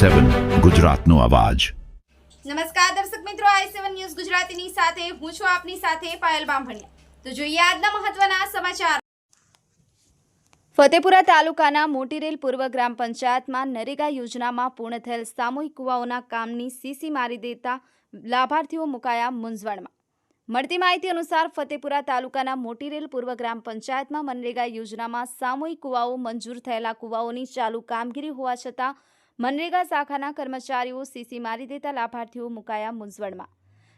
સેવન ગુજરાતનો અવાજ. નમસ્કાર દર્શક મિત્રો, આઈ સેવન ન્યૂઝ ગુજરાતીની સાથે હું છું આપની સાથે પાયલ બામભણિયા. તો જોઈએ આજના મહત્વના સમાચાર. ફતેપુરા તાલુકાના મોટીરેલ પૂર્વ ગ્રામ પંચાયતમાં નરેગા યોજનામાં પૂર્ણ થયેલ સામૂહિક કુવાઓના કામની સીસી મારી દેતા લાભાર્થીઓ મુકાયા મૂંઝવણમાં. મળતી માહિતી અનુસાર ફતેપુરા તાલુકાના મોટીરેલ પૂર્વ ગ્રામ પંચાયતમાં મનરેગા યોજનામાં સામૂહિક કુવાઓ મંજૂર થયેલા કુવાઓની ચાલુ કામગીરી હોવા છતાં મનરેગા શાખાના કર્મચારીઓ સીસી મારી દેતા લાભાર્થીઓ મુકાયા મૂંઝવણમાં.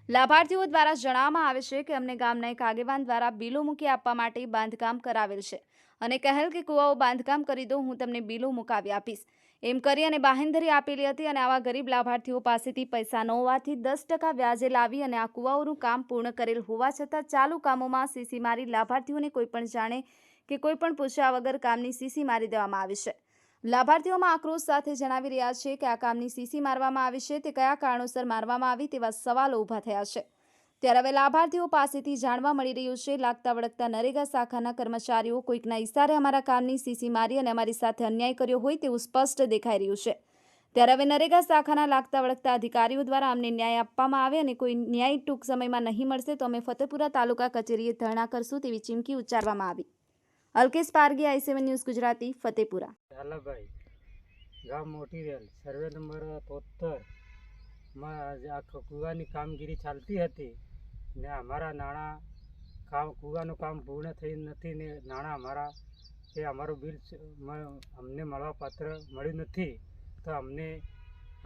લાભાર્થીઓ દ્વારા જણાવવામાં આવે છે કે અમને ગામના એક આગેવાન દ્વારા બિલો મૂકી આપવા માટે બાંધકામ કરાવેલ છે અને કહેલ કે, કુવાઓ બાંધકામ કરી દો, હું તમને બિલો મુકાવી આપીશ. એમ કરી અને બાહેંધરી આપેલી હતી અને આવા ગરીબ લાભાર્થીઓ પાસેથી પૈસા ન હોવાથી દસ ટકા વ્યાજે લાવી અને આ કુવાઓનું કામ પૂર્ણ કરેલ હોવા છતાં ચાલુ કામોમાં સીસી મારી લાભાર્થીઓને કોઈપણ જાણે કે કોઈપણ પૂછ્યા વગર કામની સીસી મારી દેવામાં આવી છે. લાભાર્થીઓમાં આક્રોશ સાથે જણાવી રહ્યા છે કે આ કામની સીસી મારવામાં આવી છે, તે કયા કારણોસર મારવામાં આવી તેવા સવાલો ઊભા થયા છે. ત્યારે હવે લાભાર્થીઓ પાસેથી જાણવા મળી રહ્યું છે, લાગતા વળગતા નરેગા શાખાના કર્મચારીઓ કોઈકના ઇશારે અમારા કામની સીસી મારી અને અમારી સાથે અન્યાય કર્યો હોય તેવું સ્પષ્ટ દેખાઈ રહ્યું છે. ત્યારે હવે નરેગા શાખાના લાગતા વળગતા અધિકારીઓ દ્વારા અમને ન્યાય આપવામાં આવે અને કોઈ ન્યાય ટૂંક સમયમાં નહીં મળશે તો અમે ફતેપુરા તાલુકા કચેરીએ ધરણા કરશું તેવી ચીમકી ઉચ્ચારવામાં આવી. Alkesh Pargi, I seven news, Gujarati, Fatepura. Jhalabhai ગામ મોટી રેલ. સર્વે નંબર તોતરમાં આ કૂવાની કામગીરી ચાલતી હતી ને અમારા નાણાં કામ, કૂવાનું કામ પૂર્ણ થઈ નથી ને નાણાં અમારા એ અમારું બિલ અમને મળવા પાત્ર મળ્યું નથી, તો અમને,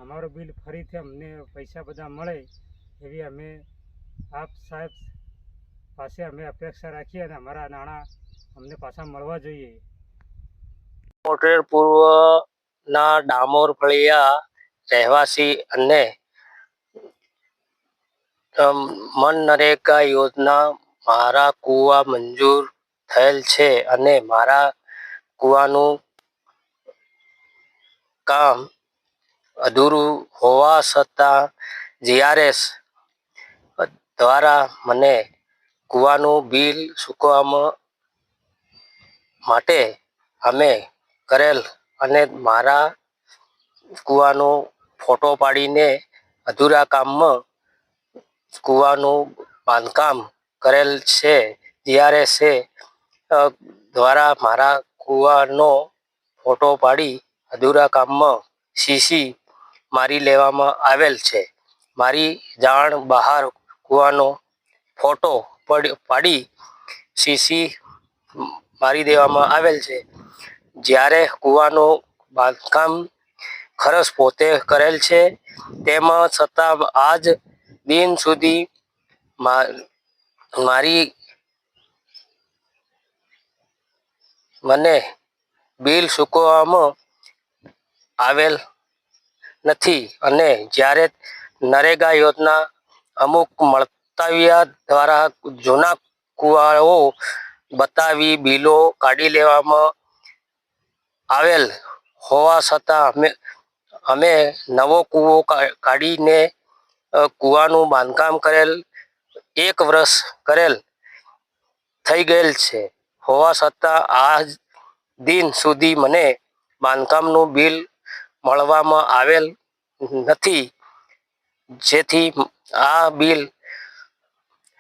અમારું બિલ ફરીથી અમને પૈસા બધા મળે એવી અમે આપ સાહેબ પાસે અમે અપેક્ષા રાખીએ અને અમારા નાણાં અમને પાછા મળવા જોઈએ. મોટેર પૂર્વના ડામોર ફળિયા રહેવાસી અને મનરેગા યોજના મારા કૂવા મંજૂર થયેલ છે અને મારા કૂવાનું કામ અધૂરું હોવા છતાં જીઆરએસ દ્વારા મને કૂવાનું બિલ ચૂકવવામાં માટે અમે કરેલ અને મારા કૂવાનો ફોટો પાડીને અધૂરા કામમાં કૂવાનું બાંધકામ કરેલ છે ત્યારે છે દ્વારા મારા કૂવાનો ફોટો પાડી અધૂરા કામમાં સીસી મારી લેવામાં આવેલ છે. મારી જાણ બહાર કૂવાનો ફોટો પડ- સીસી મારી દેવામાં આવેલ છે. જ્યારે કૂવાનું બાંધકામ ખરસ પોતે કરેલ છે, તેમાં છતાં આજ દિન સુધી મારી મને બિલ ચૂકવવામાં આવેલ નથી અને જ્યારે નરેગા યોજના અમુક મળતાવિયા દ્વારા જૂના કૂવાઓ બતાવી બિલો કાઢી લેવામાં આવેલ હોવા છતાં અમે અમે નવો કૂવો કાઢીને કૂવાનું બાંધકામ કરેલ, એક વર્ષ કરેલ થઈ ગયેલ છે. હોવા છતાં આ દિન સુધી મને બાંધકામનું બિલ મળવામાં આવેલ નથી. જેથી આ બિલ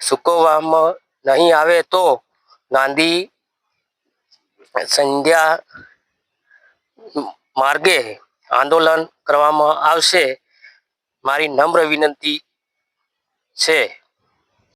ચૂકવવામાં નહીં આવે તો ગાંધી સંધ્યા માર્ગે આંદોલન કરવામાં આવશે. મારી નમ્ર વિનંતી છે.